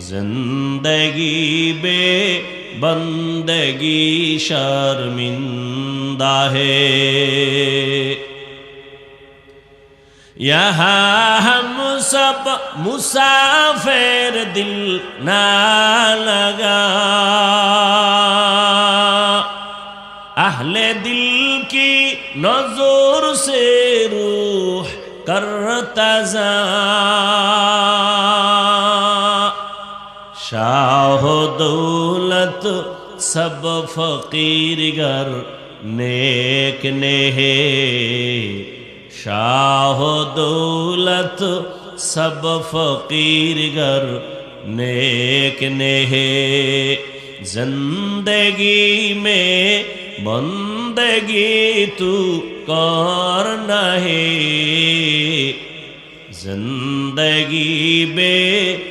زندگی بے بندگی شرمندہ ہے یہاں ہم سب مسافر دل نہ لگا اہل دل کی نظور سے روح کر تذا शाह दौलत सब फकीर गर नेक ने है शाह दौलत सब फकीर गर नेक ने है जिंदगी में बंदगी तू कर नहीं जिंदगी बे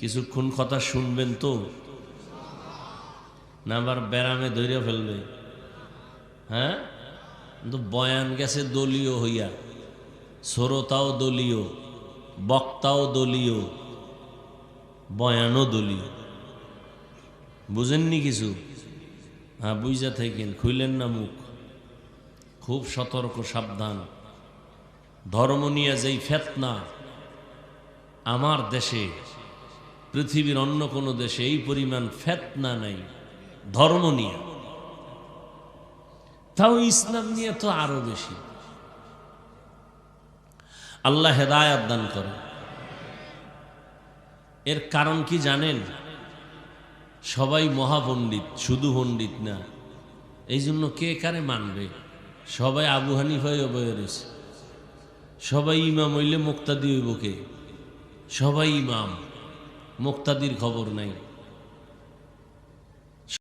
কিছুক্ষণ কথা শুনবেন তো। না আবার ব্যারামে ধৈর্য ফেলবে। হ্যাঁ? কিন্তু বয়ান গেছে দলীয় হইয়া। শ্রোতাও দলীয়, বক্তাও দলীয়, বয়ানও দলীয়। বুঝেননি কিছু? হ্যাঁ বুঝা থাকেন, খুইলেন না মুখ। খুব সতর্ক, সাবধান। ধর্ম নিয়ে যেই ফেতনা আমার দেশে পৃথিবীর অন্য কোনো দেশে এই পরিমাণ ফেতনা নাই, ধর্ম নিয়ে। তাও ইসলাম নিয়ে তো আরও বেশি। আল্লাহ হেদায়াত দান করে। এর কারণ কি জানেন? সবাই মহাপণ্ডিত, শুধু পণ্ডিত না। এই জন্য কে কারে মানবে? সবাই আবু হানিফাই অবয় রয়েছে। সবাই ইমাম হইলে মুক্তাদি হইব কে? সবাই ইমাম। মুক্তাদির খবর নাই।